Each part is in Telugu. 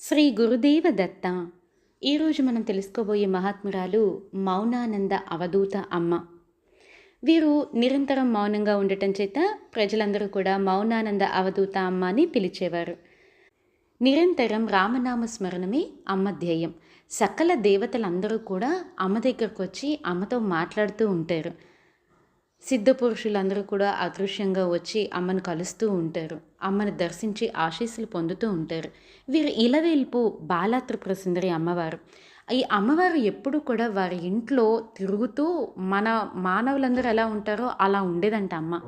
శ్రీ గురుదేవ దత్త ఈరోజు మనం తెలుసుకోబోయే మహాత్మురాలు మౌనానంద అవధూత అమ్మ. వీరు నిరంతరం మౌనంగా ఉండటం చేత ప్రజలందరూ కూడా మౌనానంద అవధూత అమ్మ అని పిలిచేవారు. నిరంతరం రామనామ స్మరణమే అమ్మ ధ్యేయం. సకల దేవతలందరూ కూడా అమ్మ దగ్గరకు వచ్చి అమ్మతో మాట్లాడుతూ ఉంటారు. సిద్ధ పురుషులందరూ కూడా అదృశ్యంగా వచ్చి అమ్మను కలుస్తూ ఉంటారు. అమ్మను దర్శించి ఆశీస్సులు పొందుతూ ఉంటారు. వీరు ఇలవేల్పు బాలాత్రిపుర సుందరి అమ్మవారు. ఈ అమ్మవారు ఎప్పుడు కూడా వారి ఇంట్లో తిరుగుతూ మన మానవులందరూ ఎలా ఉంటారో అలా ఉండేదంట అమ్మ.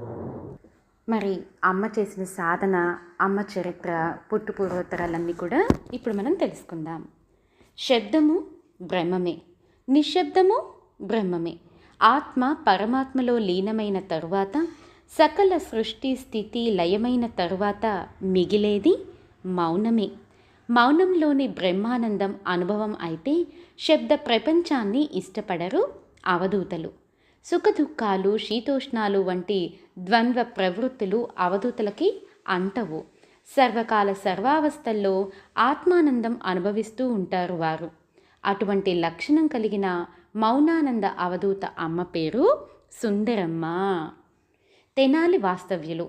మరి అమ్మ చేసిన సాధన అమ్మ చరిత్ర పుట్టు పూర్వోత్తరాలన్నీ కూడా ఇప్పుడు మనం తెలుసుకుందాం. శబ్దము బ్రహ్మమే. నిశ్శబ్దము బ్రహ్మమే. ఆత్మ పరమాత్మలో లీనమైన తరువాత సకల సృష్టి స్థితి లయమైన తరువాత మిగిలేది మౌనమే. మౌనంలోని బ్రహ్మానందం అనుభవం అయితే శబ్ద ప్రపంచాన్ని ఇష్టపడరు అవధూతలు. సుఖదుఖాలు శీతోష్ణాలు వంటి ద్వంద్వ ప్రవృత్తులు అవధూతలకి అంటవు. సర్వకాల సర్వావస్థల్లో ఆత్మానందం అనుభవిస్తూ ఉంటారు వారు. అటువంటి లక్షణం కలిగిన మౌనానంద అవధూత అమ్మ పేరు సుందరమ్మ. తెనాలి వాస్తవ్యులు.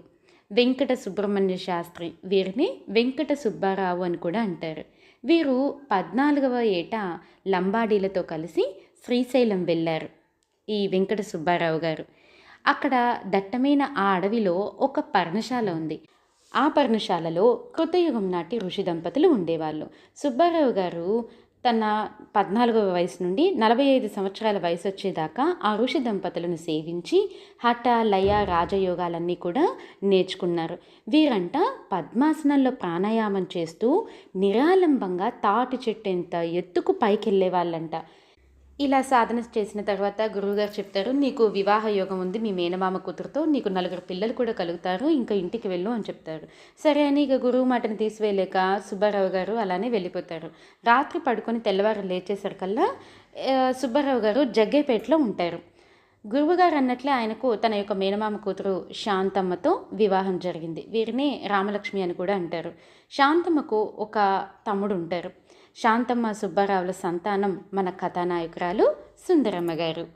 వెంకట సుబ్రహ్మణ్య శాస్త్రి. వీరిని వెంకట సుబ్బారావు అని కూడా అంటారు. వీరు పద్నాలుగవ ఏట లంబాడీలతో కలిసి శ్రీశైలం వెళ్ళారు ఈ వెంకట సుబ్బారావు గారు. అక్కడ దట్టమైన ఆ అడవిలో ఒక పర్ణశాల ఉంది. ఆ పర్ణశాలలో కృతయుగం నాటి ఋషి దంపతులు ఉండేవాళ్ళు. సుబ్బారావు గారు తన పద్నాలుగవ వయసు నుండి నలభై ఐదు సంవత్సరాల వయసు వచ్చేదాకా ఆ ఋషి దంపతులను సేవించి హఠ లయ రాజయోగాలన్నీ కూడా నేర్చుకున్నారు. వీరంట పద్మాసనంలో ప్రాణాయామం చేస్తూ నిరాలంబంగా తాటి చెట్టు ఎంత ఎత్తుకు పైకి వెళ్ళే వాళ్ళంట ఇలా సాధన చేసిన తర్వాత గురువుగారు చెప్తారు నీకు వివాహ యోగం ఉంది మీ మేనమామ కూతురుతో నీకు నలుగురు పిల్లలు కూడా కలుగుతారు ఇంకా ఇంటికి వెళ్ళు అని చెప్తారు. సరే అని ఇక గురువు మాటను తీసివేయలేక సుబ్బారావు గారు అలానే వెళ్ళిపోతారు. రాత్రి పడుకొని తెల్లవారు లేచేసరికల్లా సుబ్బారావు గారు జగ్గేపేటలో ఉంటారు. గురువుగారు అన్నట్లే ఆయనకు తన యొక్క మేనమామ కూతురు శాంతమ్మతో వివాహం జరిగింది. వీరిని రామలక్ష్మి అని కూడా అంటారు. శాంతమ్మకు ఒక తమ్ముడు ఉంటారు. శాంతమ్మ సుబ్బారావుల సంతానం మన కథానాయకురాలు సుందరమ్మ గారు.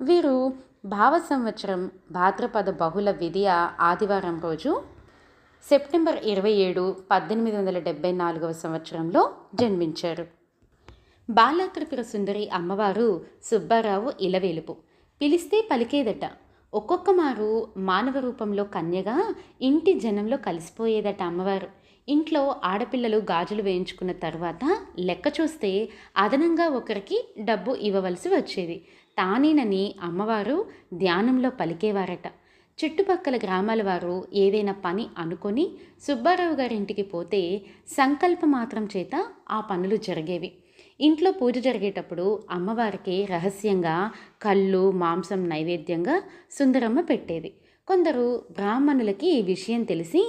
వీరు భావ సంవత్సరం భాద్రపద బహుళ విధియ ఆదివారం రోజు సెప్టెంబర్ ఇరవై ఏడు పద్దెనిమిది వందల డెబ్బై నాలుగవ సంవత్సరంలో జన్మించారు. బాలాత్రిపుర సుందరి అమ్మవారు సుబ్బారావు ఇలవేలుపు. పిలిస్తే పలికేదట. ఒక్కొక్క మారు మానవ రూపంలో కన్యగా ఇంటి జనంలో కలిసిపోయేదట అమ్మవారు. ఇంట్లో ఆడపిల్లలు గాజులు వేయించుకున్న తర్వాత లెక్క చూస్తే అదనంగా ఒకరికి డబ్బు ఇవ్వవలసి వచ్చేది. తానేనని అమ్మవారు ధ్యానంలో పలికేవారట. చుట్టుపక్కల గ్రామాల వారు ఏదైనా పని అనుకొని సుబ్బారావు గారింటికి పోతే సంకల్ప మాత్రం చేత ఆ పనులు జరిగేవి. ఇంట్లో పూజ జరిగేటప్పుడు అమ్మవారికి రహస్యంగా కళ్ళు మాంసం నైవేద్యంగా సుందరమ్మ పెట్టేది. కొందరు బ్రాహ్మణులకి ఈ విషయం తెలిసి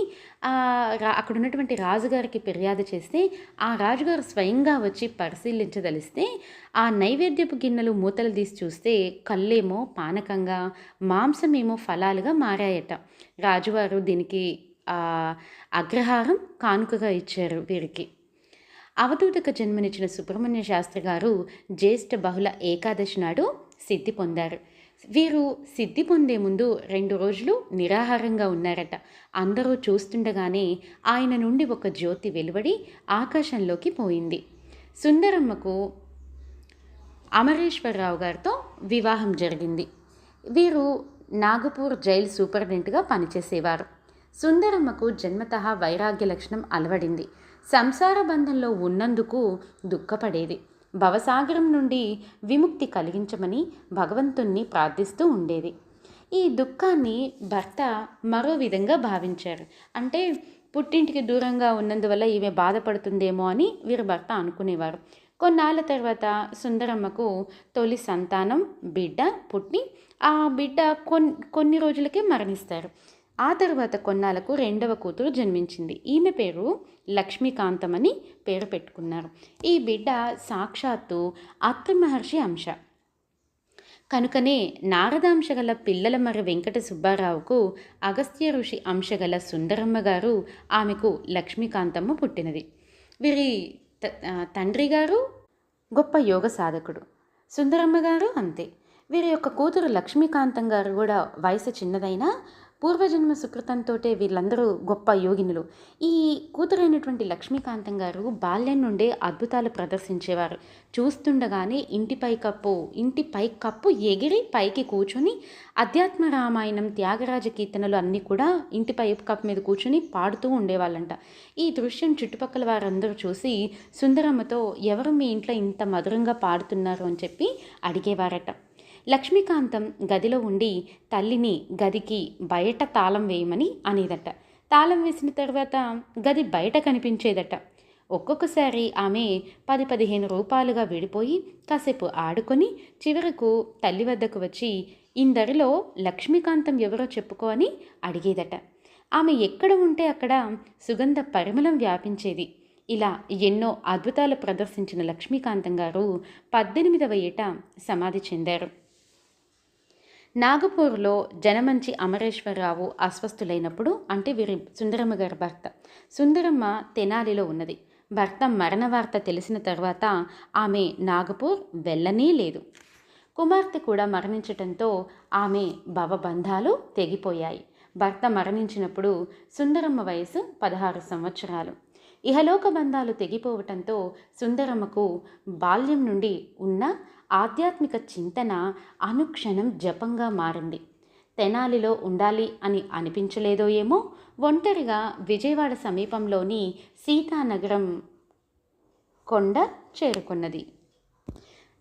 అక్కడ ఉన్నటువంటి రాజుగారికి ఫిర్యాదు చేస్తే ఆ రాజుగారు స్వయంగా వచ్చి పరిశీలించదలిస్తే ఆ నైవేద్యపు గిన్నెలు మూతలు తీసి చూస్తే కళ్ళేమో పానకంగా మాంసమేమో ఫలాలుగా మారాయట. రాజువారు దీనికి అగ్రహారం కానుకగా ఇచ్చారు వీరికి. అవధూతకు జన్మనిచ్చిన సుబ్రహ్మణ్య శాస్త్రి గారు జ్యేష్ఠ బహుళ ఏకాదశి నాడు సిద్ధి పొందారు. వీరు సిద్ధి పొందే ముందు రెండు రోజులు నిరాహారంగా ఉన్నారట. అందరూ చూస్తుండగానే ఆయన నుండి ఒక జ్యోతి వెలువడి ఆకాశంలోకి పోయింది. సుందరమ్మకు అమరేశ్వరరావు గారితో వివాహం జరిగింది. వీరు నాగపూర్ జైలు సూపరింటెంట్గా పనిచేసేవారు. సుందరమ్మకు జన్మతః వైరాగ్య లక్షణం అలవడింది. సంసార బంధంలో ఉన్నందుకు దుఃఖపడేది. భవసాగరం నుండి విముక్తి కలిగించమని భగవంతుణ్ణి ప్రార్థిస్తూ ఉండేది. ఈ దుఃఖాన్ని భర్త మరో విధంగా భావించారు. అంటే పుట్టింటికి దూరంగా ఉన్నందువల్ల ఈమె బాధపడుతుందేమో అని వీరి భర్త అనుకునేవారు. కొన్నాళ్ళ తర్వాత సుందరమ్మకు తొలి సంతానం బిడ్డ పుట్టి ఆ బిడ్డ కొన్ని కొన్ని రోజులకే మరణిస్తారు. ఆ తర్వాత కొన్నాళ్ళకు రెండవ కూతురు జన్మించింది. ఈమె పేరు లక్ష్మీకాంతం అని పేరు పెట్టుకున్నారు. ఈ బిడ్డ సాక్షాత్తు అత్రి మహర్షి అంశ. కనుకనే నారదాంశ గల పిల్లల మరి వెంకట సుబ్బారావుకు అగస్త్య ఋషి అంశ గల సుందరమ్మ గారు ఆమెకు లక్ష్మీకాంతమ్మ పుట్టినది. వీరి తండ్రి గారు గొప్ప యోగ సాధకుడు. సుందరమ్మ గారు అంతే. వీరి యొక్క కూతురు లక్ష్మీకాంతం గారు కూడా వయసు చిన్నదైనా పూర్వజన్మ సుకృతంతోటే వీళ్ళందరూ గొప్ప యోగినులు. ఈ కూతురైనటువంటి లక్ష్మీకాంతం గారు బాల్యం నుండే అద్భుతాలు ప్రదర్శించేవారు. చూస్తుండగానే ఇంటి పై కప్పు ఇంటి పై కప్పు ఎగిరి పైకి కూర్చొని అధ్యాత్మ రామాయణం త్యాగరాజ కీర్తనలు అన్నీ కూడా ఇంటి పై కప్పు మీద కూర్చొని పాడుతూ ఉండేవాళ్ళంట. ఈ దృశ్యం చుట్టుపక్కల వారందరూ చూసి సుందరమ్మతో ఎవరు మీ ఇంట్లో ఇంత మధురంగా పాడుతున్నారు అని చెప్పి అడిగేవారట. లక్ష్మీకాంతం గదిలో ఉండి తల్లిని గదికి బయట తాళం వేయమని అనేదట. తాళం వేసిన తర్వాత గది బయట కనిపించేదట. ఒక్కొక్కసారి ఆమె పది పదిహేను రూపాయలుగా విడిపోయి కాసేపు ఆడుకొని చివరకు తల్లి వద్దకు వచ్చి ఇందరిలో లక్ష్మీకాంతం ఎవరో చెప్పుకో అని అడిగేదట. ఆమె ఎక్కడ ఉంటే అక్కడ సుగంధ పరిమళం వ్యాపించేది. ఇలా ఎన్నో అద్భుతాలు ప్రదర్శించిన లక్ష్మీకాంతం గారు పద్దెనిమిదవ ఏట సమాధి చెందారు. నాగపూర్లో జనమంచి అమరేశ్వరరావు అస్వస్థులైనప్పుడు అంటే వీరి సుందరమ్మ గారి భర్త. సుందరమ్మ తెనాలిలో ఉన్నది. భర్త మరణ వార్త తెలిసిన తర్వాత ఆమె నాగపూర్ వెళ్ళనే లేదు. కుమార్తె కూడా మరణించటంతో ఆమె భవబంధాలు తెగిపోయాయి. భర్త మరణించినప్పుడు సుందరమ్మ వయసు పదహారు సంవత్సరాలు. ఇహలోక బంధాలు తెగిపోవటంతో సుందరమ్మకు బాల్యం నుండి ఉన్న ఆధ్యాత్మిక చింతన అనుక్షణం జపంగా మారింది. తెనాలిలో ఉండాలి అని అనిపించలేదో ఏమో? ఒంటరిగా విజయవాడ సమీపంలోని సీతానగరం కొండ చేరుకున్నది.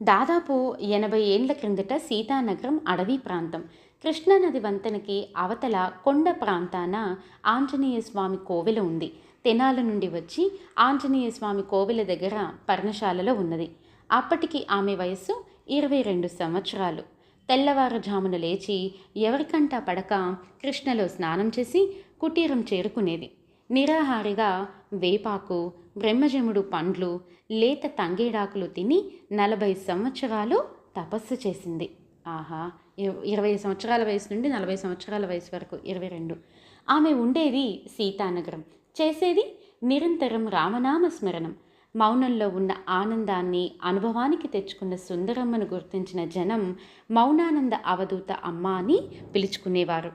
దాదాపు ఎనభై ఏండ్ల క్రిందట సీతానగరం అడవి ప్రాంతం. కృష్ణానది వంతెనకి అవతల కొండ ప్రాంతాన ఆంజనేయ స్వామి కోవెల ఉంది. తెనాల నుండి వచ్చి ఆంజనేయ స్వామి కోవెల దగ్గర పర్ణశాలలో ఉన్నది. అప్పటికి ఆమె వయస్సు ఇరవై రెండు సంవత్సరాలు. తెల్లవారుజామున లేచి ఎవరికంటా పడక కృష్ణలో స్నానం చేసి కుటీరం చేరుకునేది. నిరాహారిగా వేపాకు బ్రహ్మజముడు పండ్లు లేత తంగేడాకులు తిని నలభై సంవత్సరాలు తపస్సు చేసింది. ఆహా ఇరవై సంవత్సరాల వయసు నుండి నలభై సంవత్సరాల వయసు వరకు ఇరవై రెండు. ఆమె ఉండేది సీతానగరం. చేసేది నిరంతరం రామనామ స్మరణం. మౌనంలో ఉన్న ఆనందాన్ని అనుభవానికి తెచ్చుకున్న సుందరమ్మను గుర్తించిన జనం మౌనానంద అవధూత అమ్మ అని పిలుచుకునేవారు.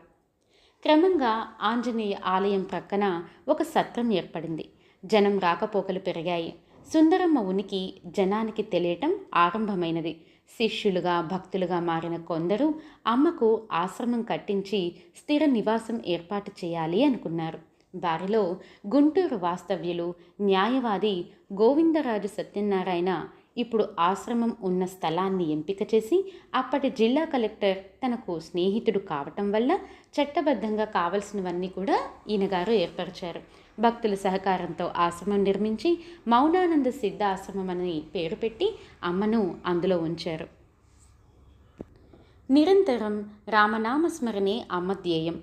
క్రమంగా ఆంజనేయ ఆలయం ప్రక్కన ఒక సత్రం ఏర్పడింది. జనం రాకపోకలు పెరిగాయి. సుందరమ్మ ఉనికి జనానికి తెలియటం ఆరంభమైనది. శిష్యులుగా భక్తులుగా మారిన కొందరు అమ్మకు ఆశ్రమం కట్టించి స్థిర నివాసం ఏర్పాటు చేయాలి అనుకున్నారు. వారిలో గుంటూరు వాస్తవ్యులు న్యాయవాది గోవిందరాజు సత్యనారాయణ ఇప్పుడు ఆశ్రమం ఉన్న స్థలాన్ని ఎంపిక చేసి అప్పటి జిల్లా కలెక్టర్ తనకు స్నేహితుడు కావటం వల్ల చట్టబద్ధంగా కావలసినవన్నీ కూడా ఈయనగారు ఏర్పరిచారు. భక్తుల సహకారంతో ఆశ్రమం నిర్మించి మౌనానంద సిద్ధ ఆశ్రమం అని పేరు పెట్టి అమ్మను అందులో ఉంచారు. నిరంతరం రామనామస్మరణే అమ్మ ధ్యేయం.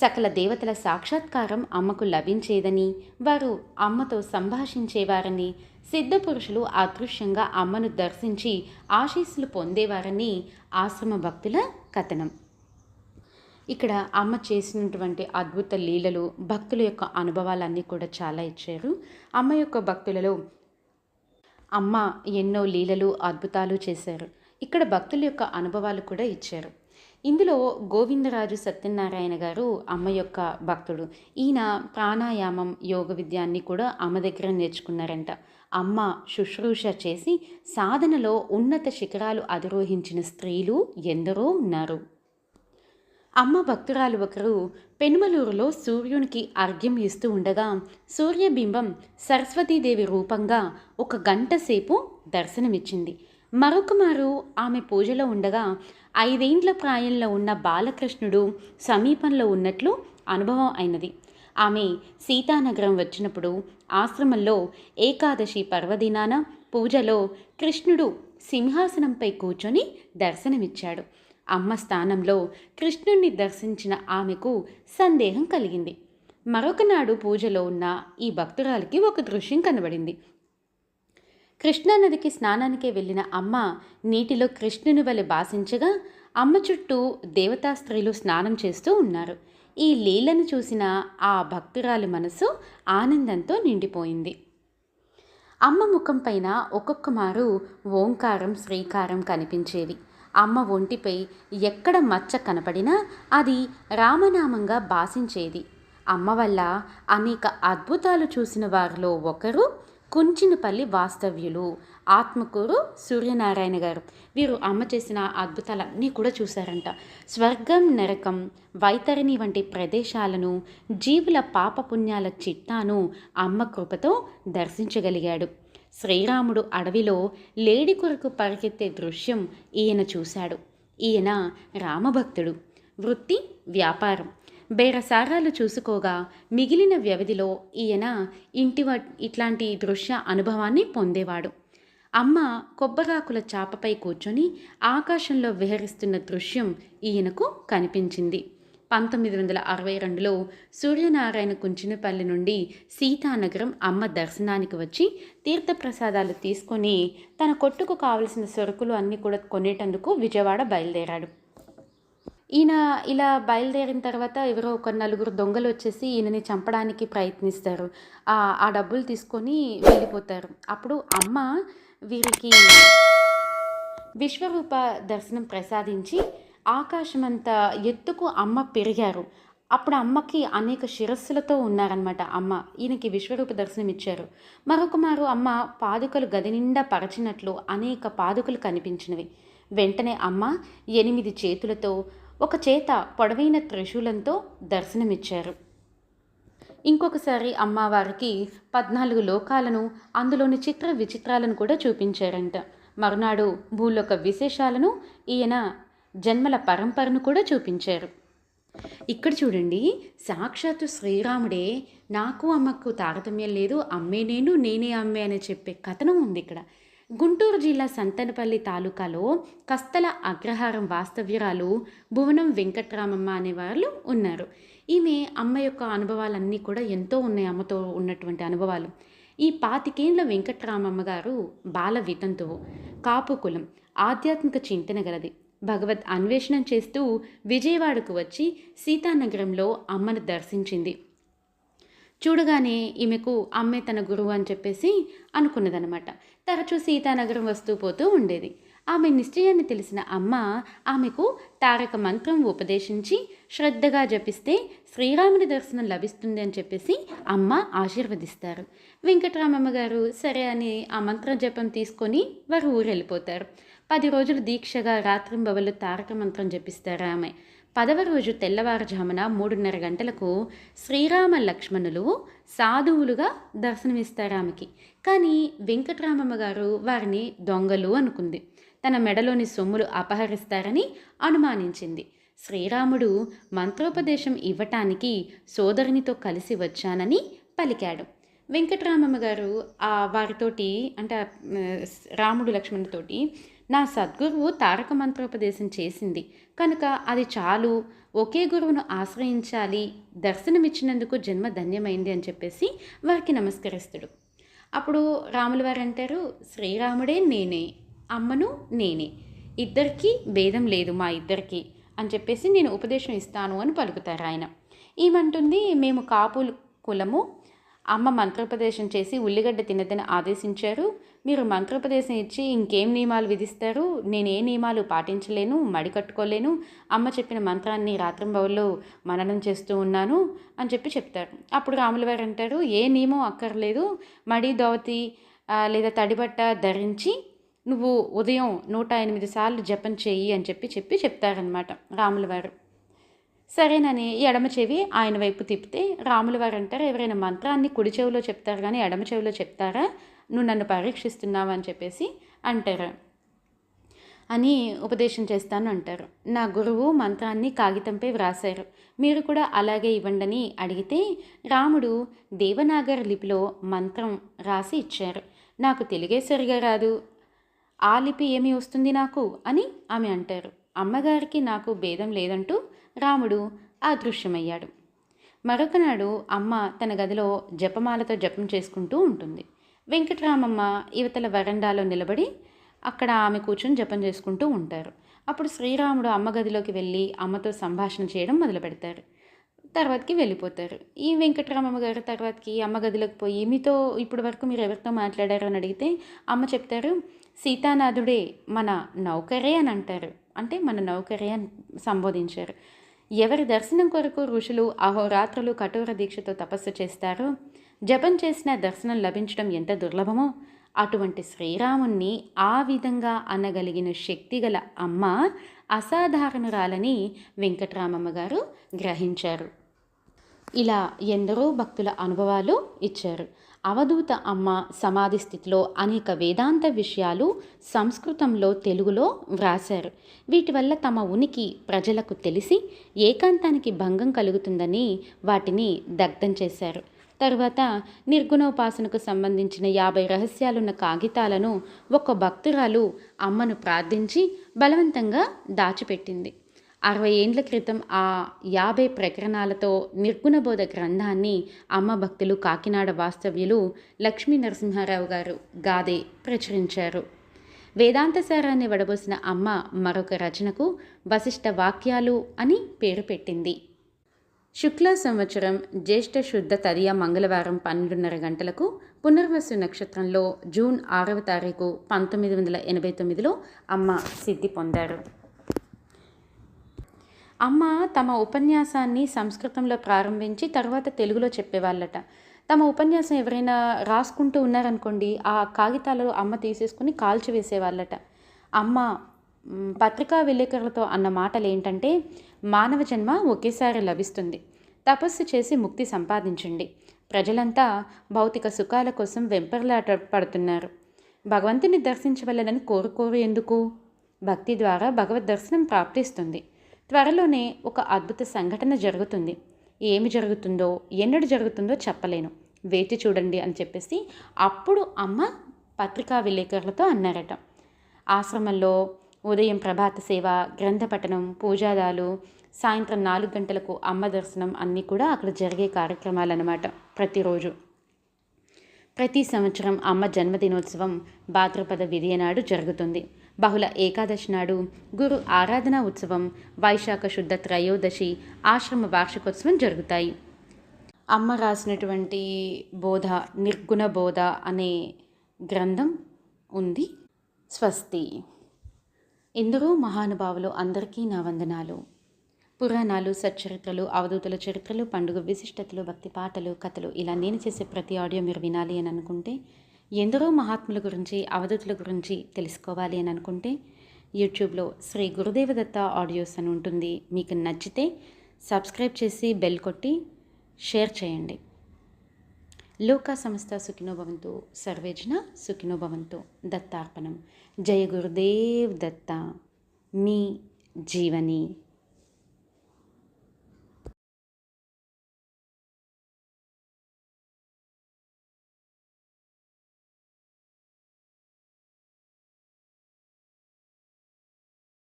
సకల దేవతల సాక్షాత్కారం అమ్మకు లభించేదని వారు అమ్మతో సంభాషించేవారని సిద్ధపురుషులు అదృశ్యంగా అమ్మను దర్శించి ఆశీస్సులు పొందేవారని ఆశ్రమ భక్తుల కథనం. ఇక్కడ అమ్మ చేసినటువంటి అద్భుత లీలలు భక్తుల యొక్క అనుభవాలన్నీ కూడా చాలా ఇచ్చారు. అమ్మ యొక్క భక్తులలో అమ్మ ఎన్నో లీలలు అద్భుతాలు చేశారు. ఇక్కడ భక్తుల యొక్క అనుభవాలు కూడా ఇచ్చారు. ఇందులో గోవిందరాజు సత్యనారాయణ గారు అమ్మ యొక్క భక్తుడు. ఈయన ప్రాణాయామం యోగ విద్యాన్ని కూడా అమ్మ దగ్గర నేర్చుకున్నారంట. అమ్మ శుశ్రూష చేసి సాధనలో ఉన్నత శిఖరాలు అధిరోహించిన స్త్రీలు ఎందరో ఉన్నారు. అమ్మ భక్తురాలు ఒకరు పెనుమలూరులో సూర్యునికి అర్ఘ్యం ఇస్తూ ఉండగా సూర్యబింబం సరస్వతీదేవి రూపంగా ఒక గంట సేపు దర్శనమిచ్చింది. మరొకమారు ఆమె పూజలో ఉండగా ఐదేండ్ల ప్రాయంలో ఉన్న బాలకృష్ణుడు సమీపంలో ఉన్నట్లు అనుభవం అయినది. ఆమె సీతానగరం వచ్చినప్పుడు ఆశ్రమంలో ఏకాదశి పర్వదినాన పూజలో కృష్ణుడు సింహాసనంపై కూర్చొని దర్శనమిచ్చాడు. అమ్మ స్థానంలో కృష్ణుణ్ణి దర్శించిన ఆమెకు సందేహం కలిగింది. మరొకనాడు పూజలో ఉన్న ఈ భక్తురాలికి ఒక దృశ్యం కనబడింది. కృష్ణానదికి స్నానానికే వెళ్ళిన అమ్మ నీటిలో కృష్ణుని వలె భాషించగా అమ్మ చుట్టూ దేవతా స్త్రీలు స్నానం చేస్తూ ఉన్నారు. ఈ లీలను చూసిన ఆ భక్తురాలి మనసు ఆనందంతో నిండిపోయింది. అమ్మ ముఖం పైన ఒక్కొక్క మారు ఓంకారం శ్రీకారం కనిపించేవి. అమ్మ ఒంటిపై ఎక్కడ మచ్చ కనపడినా అది రామనామంగా భాషించేది అమ్మ వల్ల అనేక అద్భుతాలు చూసిన వారిలో ఒకరు కుంచినపల్లి వాస్తవ్యులు ఆత్మకూరు సూర్యనారాయణ గారు. వీరు అమ్మ చేసిన అద్భుతాలన్నీ కూడా చూశారంట. స్వర్గం నరకం వైతరిణి వంటి ప్రదేశాలను జీవుల పాపపుణ్యాల చిట్టాను అమ్మ కృపతో దర్శించగలిగాడు. శ్రీరాముడు అడవిలో లేడి కొరకు పరిగెత్తే దృశ్యం ఈయన చూశాడు. ఈయన రామభక్తుడు. వృత్తి వ్యాపారం. బేరసారాలు చూసుకోగా మిగిలిన వ్యవధిలో ఈయన ఇంటి వ- ఇట్లాంటి దృశ్య అనుభవాన్ని పొందేవాడు. అమ్మ కొబ్బరాకుల చాపపై కూర్చొని ఆకాశంలో విహరిస్తున్న దృశ్యం ఈయనకు కనిపించింది. పంతొమ్మిది వందల అరవై రెండులో సూర్యనారాయణ కుంచినపల్లి నుండి సీతానగరం అమ్మ దర్శనానికి వచ్చి తీర్థప్రసాదాలు తీసుకొని తన కొట్టుకు కావలసిన సరుకులు అన్నీ కూడా కొనేటందుకు విజయవాడ బయలుదేరాడు. ఈయన ఇలా బయలుదేరిన తర్వాత ఎవరో ఒక నలుగురు దొంగలు వచ్చేసి ఈయనని చంపడానికి ప్రయత్నిస్తారు. ఆ డబ్బులు తీసుకొని వెళ్ళిపోతారు. అప్పుడు అమ్మ వీరికి విశ్వరూప దర్శనం ప్రసాదించి ఆకాశమంత ఎత్తుకు అమ్మ పెరిగారు. అప్పుడు అమ్మకి అనేక శిరస్సులతో ఉన్నారనమాట అమ్మ. ఈయనకి విశ్వరూప దర్శనం ఇచ్చారు. మరొక మారు అమ్మ పాదుకలు గది నిండా పరచినట్లు అనేక పాదుకలు కనిపించినవి. వెంటనే అమ్మ ఎనిమిది చేతులతో ఒక చేత పొడవైన త్రిశూలంతో దర్శనమిచ్చారు. ఇంకొకసారి అమ్మవారికి పద్నాలుగు లోకాలను అందులోని చిత్ర విచిత్రాలను కూడా చూపించారంట. మరునాడు భూలోక విశేషాలను ఈయన జన్మల పరంపరను కూడా చూపించారు. ఇక్కడ చూడండి సాక్షాత్తు శ్రీరాముడే నాకు అమ్మకు తారతమ్యం లేదు అమ్మే నేను నేనే అమ్మే అని చెప్పే కథనం ఉంది ఇక్కడ. గుంటూరు జిల్లా సంతనపల్లి తాలూకాలో కస్తల అగ్రహారం వాస్తవ్యురాలు భువనం వెంకట్రామమ్మ అనే వాళ్ళు ఉన్నారు. ఈమె అమ్మ యొక్క అనుభవాలన్నీ కూడా ఎంతో ఉన్నాయి అమ్మతో ఉన్నటువంటి అనుభవాలు. ఈ పాతికేండ్ల వెంకట్రామమ్మ గారు బాల వితంతువు కాపు కులం ఆధ్యాత్మిక చింతన గలది. భగవద్ అన్వేషణం చేస్తూ విజయవాడకు వచ్చి సీతానగరంలో అమ్మను దర్శించింది. చూడగానే ఈమెకు అమ్మే తన గురువు అని చెప్పేసి అనుకున్నదనమాట తరచూ సీతానగరం వస్తూ పోతూ ఉండేది. ఆమె నిశ్చయాన్ని తెలిసిన అమ్మ ఆమెకు తారక మంత్రం ఉపదేశించి శ్రద్ధగా జపిస్తే శ్రీరాముని దర్శనం లభిస్తుంది అని చెప్పేసి అమ్మ ఆశీర్వదిస్తారు. వెంకటరామమ్మ గారు సరే అని ఆ మంత్ర జపం తీసుకొని వారు ఊరు వెళ్ళిపోతారు పది రోజులు దీక్షగా రాత్రింబవళ్ళు తారక మంత్రం జపిస్తారు ఆమె. పదవ రోజు తెల్లవారుజామున మూడున్నర గంటలకు శ్రీరామ లక్ష్మణులు సాధువులుగా దర్శనమిస్తారు ఆమెకి. కానీ వెంకటరామమ్మ గారు వారిని దొంగలు అనుకుంది. తన మెడలోని సొమ్ములు అపహరిస్తారని అనుమానించింది. శ్రీరాముడు మంత్రోపదేశం ఇవ్వటానికి సోదరునితో కలిసి వచ్చానని పలికాడు. వెంకటరామమ్మ గారు ఆ వారితోటి అంటే రాముడు లక్ష్మణుడితోటి నా సద్గురువు తారక మంత్రోపదేశం చేసింది. కనుక అది చాలు. ఒకే గురువును ఆశ్రయించాలి. దర్శనమిచ్చినందుకు జన్మ ధన్యమైంది అని చెప్పేసి వారికి నమస్కరిస్తాడు. అప్పుడు రాముల వారు అంటారు శ్రీరాముడే నేనే అమ్మను నేనే. ఇద్దరికి భేదం లేదు మా ఇద్దరికి అని చెప్పేసి నేను ఉపదేశం ఇస్తాను అని పలుకుతారు ఆయన. ఏమంటుంది మేము కాపులు కులము అమ్మ మంత్రోపదేశం చేసి ఉల్లిగడ్డ తినదని ఆదేశించారు. మీరు మంత్రోపదేశం ఇచ్చి ఇంకేం నియమాలు విధిస్తారు? నేను ఏ నియమాలు పాటించలేను మడి కట్టుకోలేను. అమ్మ చెప్పిన మంత్రాన్ని రాత్రింబవుల్లో మననం చేస్తూ ఉన్నాను అని చెప్పి చెప్తారు. అప్పుడు రాముల వారు అంటారు ఏ నియమం అక్కర్లేదు. మడి దోవతి లేదా తడిబట్ట ధరించి నువ్వు ఉదయం నూట ఎనిమిది సార్లు జపం చెయ్యి అని చెప్పి చెప్పి చెప్తారనమాట రాముల వారు. సరేనని ఎడమ చెవి ఆయన వైపు తిప్పితే రాముల వారు అంటారు ఎవరైనా మంత్రాన్ని కుడి చెవిలో చెప్తారు కానీ ఎడమ చెవిలో చెప్తారా? నువ్వు నన్ను పరీక్షిస్తున్నావు అని చెప్పేసి అంటారు. అని ఉపదేశం చేస్తాను అంటారు. నా గురువు మంత్రాన్ని కాగితంపై వ్రాశారు. మీరు కూడా అలాగే ఇవ్వండని అడిగితే రాముడు దేవనాగర్ లిపిలో మంత్రం రాసి ఇచ్చారు. నాకు తెలుగే సరిగా రాదు. ఆ లిపి ఏమి వస్తుంది నాకు? అని ఆమె అంటారు. అమ్మగారికి నాకు భేదం లేదంటూ రాముడు అదృశ్యమయ్యాడు. మరొకనాడు అమ్మ తన గదిలో జపమాలతో జపం చేసుకుంటూ ఉంటుంది. వెంకటరామమ్మ యువతల వరండాలో నిలబడి అక్కడ ఆమె కూర్చొని జపం చేసుకుంటూ ఉంటారు. అప్పుడు శ్రీరాముడు అమ్మ గదిలోకి వెళ్ళి అమ్మతో సంభాషణ చేయడం మొదలు పెడతారు తర్వాతకి వెళ్ళిపోతారు. ఈ వెంకటరామమ్మ గారు తర్వాతకి అమ్మ గదిలోకి పోయి మీతో ఇప్పటి వరకు మీరు ఎవరితో మాట్లాడారు? అని అడిగితే అమ్మ చెప్తారు సీతానాథుడే మన నౌకరే అని అంటారు. అంటే మన నౌకరే అని సంబోధించారు. ఎవరి దర్శనం కొరకు ఋషులు అహోరాత్రులు కఠోర దీక్షతో తపస్సు చేస్తారో జపం చేసిన దర్శనం లభించడం ఎంత దుర్లభమో అటువంటి శ్రీరాముణ్ణి ఆ విధంగా అనగలిగిన శక్తి గల అమ్మ అసాధారణురాలని వెంకటరామమ్మ గారు గ్రహించారు. ఇలా ఎందరో భక్తుల అనుభవాలు ఇచ్చారు. అవధూత అమ్మ సమాధి స్థితిలో అనేక వేదాంత విషయాలు సంస్కృతంలో తెలుగులో వ్రాశారు. వీటి వల్ల తమ ఉనికి ప్రజలకు తెలిసి ఏకాంతానికి భంగం కలుగుతుందని వాటిని దగ్ధం చేశారు. తరువాత నిర్గుణోపాసనకు సంబంధించిన యాభై రహస్యాలున్న కాగితాలను ఒక భక్తురాలు అమ్మను ప్రార్థించి బలవంతంగా దాచిపెట్టింది. అరవై ఏండ్ల క్రితం ఆ యాభై ప్రకరణాలతో నిర్గుణబోధ గ్రంథాన్ని అమ్మ భక్తులు కాకినాడ వాస్తవ్యులు లక్ష్మీ నరసింహారావు గారు గాదే ప్రచురించారు. వేదాంత సారాన్ని వడబోసిన అమ్మ మరొక రచనకు వశిష్ఠ వాక్యాలు అని పేరు పెట్టింది. శుక్ల సంవత్సరం జ్యేష్ఠ శుద్ధ తదియ మంగళవారం పన్నెండున్నర గంటలకు పునర్వసు నక్షత్రంలో జూన్ ఆరవ తారీఖు పంతొమ్మిది వందల ఎనభై తొమ్మిదిలో అమ్మ సిద్ధి పొందారు. అమ్మ తమ ఉపన్యాసాన్ని సంస్కృతంలో ప్రారంభించి తర్వాత తెలుగులో చెప్పేవాళ్ళట. తమ ఉపన్యాసం ఎవరైనా రాసుకుంటూ ఉన్నారనుకోండి ఆ కాగితాలు అమ్మ తీసేసుకుని కాల్చి వేసేవాళ్ళట. అమ్మ పత్రికా విలేకరులతో అన్న మాటలు ఏంటంటే మానవ జన్మ ఒకేసారి లభిస్తుంది. తపస్సు చేసి ముక్తి సంపాదించండి. ప్రజలంతా భౌతిక సుఖాల కోసం వెంపర్లాట పడుతున్నారు. భగవంతుని దర్శించవలనని కోరుకోరు ఎందుకు? భక్తి ద్వారా భగవద్ దర్శనం ప్రాప్తిస్తుంది. త్వరలోనే ఒక అద్భుత సంఘటన జరుగుతుంది. ఏమి జరుగుతుందో ఎన్నడు జరుగుతుందో చెప్పలేను. వేచి చూడండి అని చెప్పేసి అప్పుడు అమ్మ పత్రికా విలేకరులతో అన్నారట. ఆశ్రమంలో ఉదయం ప్రభాత సేవ గ్రంథ పఠనం పూజాదాలు సాయంత్రం నాలుగు గంటలకు అమ్మ దర్శనం అన్నీ కూడా అక్కడ జరిగే కార్యక్రమాలు అన్నమాట ప్రతిరోజు. ప్రతి సంవత్సరం అమ్మ జన్మదినోత్సవం భాద్రపద విధియ నాడు జరుగుతుంది. బహుళ ఏకాదశి నాడు గురు ఆరాధన ఉత్సవం వైశాఖ శుద్ధ త్రయోదశి ఆశ్రమ వార్షికోత్సవం జరుగుతాయి. అమ్మ రాసినటువంటి బోధ నిర్గుణ బోధ అనే గ్రంథం ఉంది. స్వస్తి. ఎందరో మహానుభావులు అందరికీ నా వందనాలు. పురాణాలు సచ్చరిత్రలు అవధూతుల చరిత్రలు పండుగ విశిష్టతలు భక్తి పాటలు కథలు ఇలా నేను చేసే ప్రతి ఆడియో మీరు వినాలి అని అనుకుంటే ఎందరో మహాత్ముల గురించి అవధతుల గురించి తెలుసుకోవాలి అని అనుకుంటే యూట్యూబ్లో శ్రీ గురుదేవదత్త ఆడియోస్ అని ఉంటుంది. మీకు నచ్చితే సబ్స్క్రైబ్ చేసి బెల్ కొట్టి షేర్ చేయండి. లోకా సంస్థ సుఖినోభవంతు సర్వేజన సుఖినోభవంతు దత్తార్పణం. జయ గురుదేవ్ దత్త. మీ జీవని.